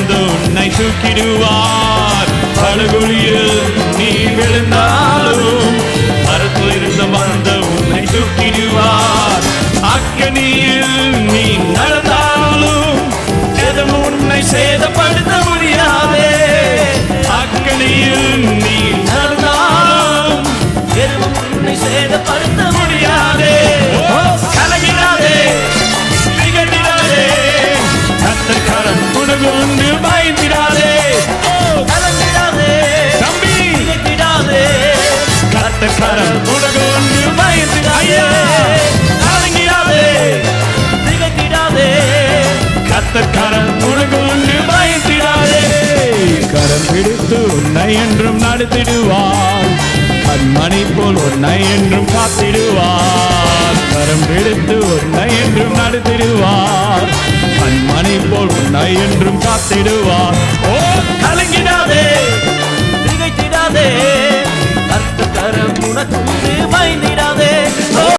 வந்து உன்னை தூக்கிடுவார். படுகுழியில் நீ விழுந்தாலும் மரத்தில் இருந்த வந்து உன்னை தூக்கிடுவார். அக்கனியில் கத்தர் கரம் உனக்கு உண்டு பயந்திடாதே கலங்கிடாதே திகட்டிடாதே கத்தர் கரம் உனக்கு உண்டு பயந்திடாதே. கரம் பிடித்து உன்னை என்றும் நடத்திடுவார். கண்மணி போல் உன்னை என்றும் காத்திடுவார். கரம் பிடித்து உன்னை என்றும் நடத்திடுவார். கண்மணி போல் உன்னை என்றும் காத்திடுவார். உனக்கு வைந்திட